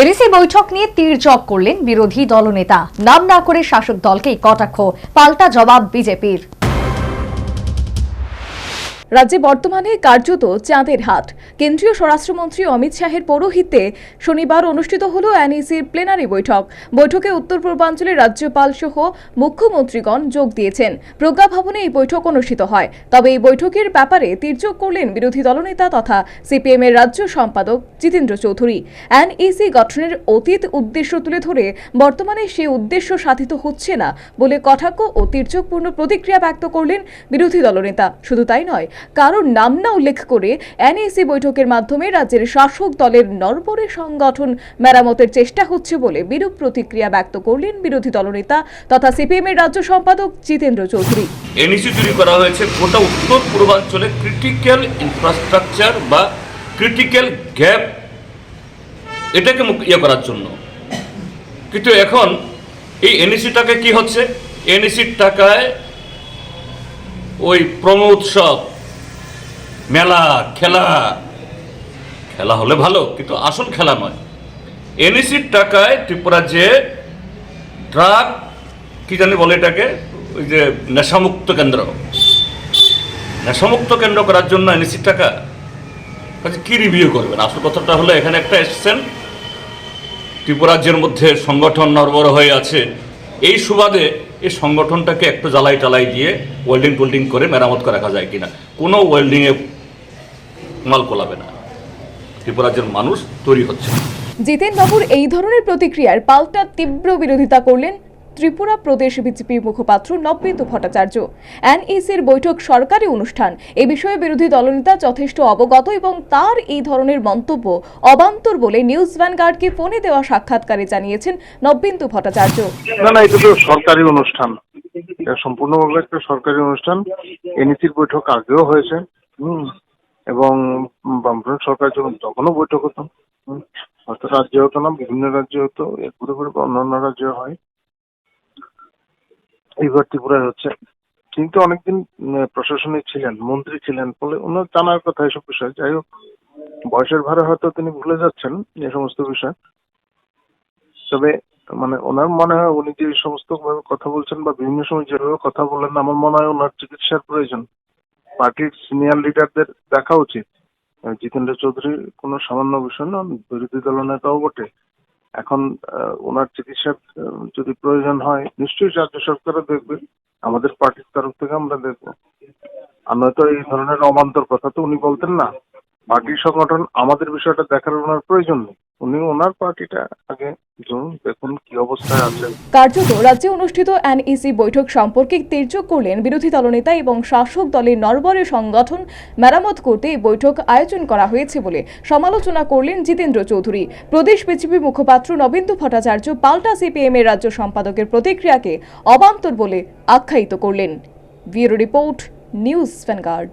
ADC বৈঠক নিয়ে তীরজক করলেন বিরোধী দলনেতা। নাম না করে শাসক দলকেই কটাক্ষ, পাল্টা জবাব বিজেপির। রাজ্যে বর্তমানে কার্যত চাঁদের হাট। কেন্দ্রীয় স্বরাষ্ট্রমন্ত্রী অমিত শাহের পৌরোহিত্যে শনিবার অনুষ্ঠিত হল এনইসির প্লেনারি বৈঠক। বৈঠকে উত্তর পূর্বাঞ্চলের রাজ্যপাল সহ মুখ্যমন্ত্রীগণ যোগ দিয়েছেন। প্রজ্ঞা ভবনে এই বৈঠক অনুষ্ঠিত হয়। তবে এই বৈঠকের ব্যাপারে তীর্যক করলেন বিরোধী দলনেতা তথা সিপিএম এর রাজ্য সম্পাদক জিতেন্দ্র চৌধুরী। এনইসি গঠনের অতীত উদ্দেশ্য তুলে ধরে বর্তমানে সেই উদ্দেশ্য সাধিত হচ্ছে না বলে কটাক্ষ ও তীর্যকপূর্ণ প্রতিক্রিয়া ব্যক্ত করলেন বিরোধী দলনেতা। শুধু তাই নয় কারোর নাম না উল্লেখ করে এনএসি বৈঠকের মাধ্যমে রাজ্যের শাসক দলের নরবরে সংগঠন মেরামতের চেষ্টা হচ্ছে বলে বিরূপ প্রতিক্রিয়া ব্যক্ত করলেন বিরোধী দলনেতা তথা সিপিএম এর রাজ্য সম্পাদক জিতেন্দ্র চৌধুরী। এনইসি তৈরি করা হয়েছে গোটা উত্তর পূর্বাঞ্চলে ক্রিটিক্যাল ইনফ্রাস্ট্রাকচার বা ক্রিটিক্যাল গ্যাপ এটাকে ইয়ে করার জন্য। কিন্তু এখন এই এনইসি টাকা কি হচ্ছে? এনইসির টাকায় ওই প্রমো উৎসব মেলা, খেলা। খেলা হলে ভালো, কিন্তু আসল খেলা নয়। এনএসির টাকায় ত্রিপুরা যে ড্রাগ কি জানি বলে এটাকে, ওই যে নেশামুক্ত কেন্দ্র। নেশামুক্ত কেন্দ্র করার জন্য এনএসির টাকা। কাজে কি রিভিউ করবেন? আসল কথাটা হলো, এখানে একটা এসছেন। ত্রিপুরাজ্যের মধ্যে সংগঠন নরবর হয়ে আছে। এই সুবাদে এই সংগঠনটাকে একটু জ্বালাই টালাই দিয়ে ওয়েল্ডিং টোল্ডিং করে মেরামত করে রাখা যায় কিনা। কোনো ওয়েল্ডিংয়ে মাল কোলাবে না। ত্রিপুরাজ্যের মানুষ তৈরি হচ্ছে। না জিতেন বাবুর এই ধরনের প্রতিক্রিয়ার পাল্টা তীব্র বিরোধিতা করলেন ত্রিপুরা প্রদেশ বিজেপির মুখপাত্র নব্যেন্দু ভট্টাচার্য। এনইসির বৈঠক সরকারি অনুষ্ঠান। এ বিষয়ে বিরোধী দলনেতা যথেষ্ট অবগত এবং তার এই ধরনের মন্তব্য অবান্তর বলে নিউজ ভ্যানগার্ডকে ফোনে দেওয়া সাক্ষাৎকারে জানিয়েছেন নব্যেন্দু ভট্টাচার্য। না না এটা তো সরকারি অনুষ্ঠান। সম্পূর্ণভাবে একটা সরকারি অনুষ্ঠান। এনইসির বৈঠক আগেও হয়েছে। হুম। এবং বামফ্রন্ট সরকার যখন তখনও বৈঠক হতো হয়তো রাজ্যে হতো না, বিভিন্ন রাজ্যে হতো, এর করে অন্যান্য রাজ্যে হয়। এইবার ত্রিপুরায় হচ্ছে। কিন্তু অনেকদিন প্রশাসনে ছিলেন, মন্ত্রী ছিলেন, ফলে ওনার জানার কথা এসব বিষয়। যাই হোক, বয়সের ভারে হয়তো তিনি ভুলে যাচ্ছেন এই সমস্ত বিষয়। তবে মানে ওনার মনে হয় উনি যে সমস্ত ভাবে কথা বলছেন বা বিভিন্ন সময় যেভাবে কথা বলেন আমার মনে হয় ওনার চিকিৎসার প্রয়োজন। পার্টির সিনিয়র লিডারদের দেখা উচিত। জিতেন্দ্র চৌধুরী কোনো সামান্য বিষয় না বিরোধী দল নেতাও বটে। এখন ওনার চিকিৎসার যদি প্রয়োজন হয়, নিশ্চয়ই রাজ্য সরকারও দেখবে, আমাদের পার্টির তরফ থেকে আমরা দেখব। আর নয়তো এই ধরনের অমান্তর কথা তো উনি বলতেন না। পার্টির সংগঠন আমাদের বিষয়টা দেখার ওনার প্রয়োজন নেই। উনি ওনার পার্টিটা আগে দেখুন কি অবস্থায় আছে। কার্যত রাজ্যে অনুষ্ঠিত এনইসি বৈঠক সম্পর্কে তীর্যক করলেন বিরোধী দলনেতা এবং শাসক দলের নরবরে সংগঠন মেরামত করতে এই বৈঠক আয়োজন করা হয়েছে বলে সমালোচনা করলেন জিতেন্দ্র চৌধুরী। প্রদেশ বিজেপি মুখপাত্র নবেন্দু ভট্টাচার্য পাল্টা সিপিএম এর রাজ্য সম্পাদকের প্রতিক্রিয়াকে অবান্তর বলে আখ্যায়িত করলেন। Bureau report, news Vanguard.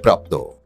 प्राप्त हो।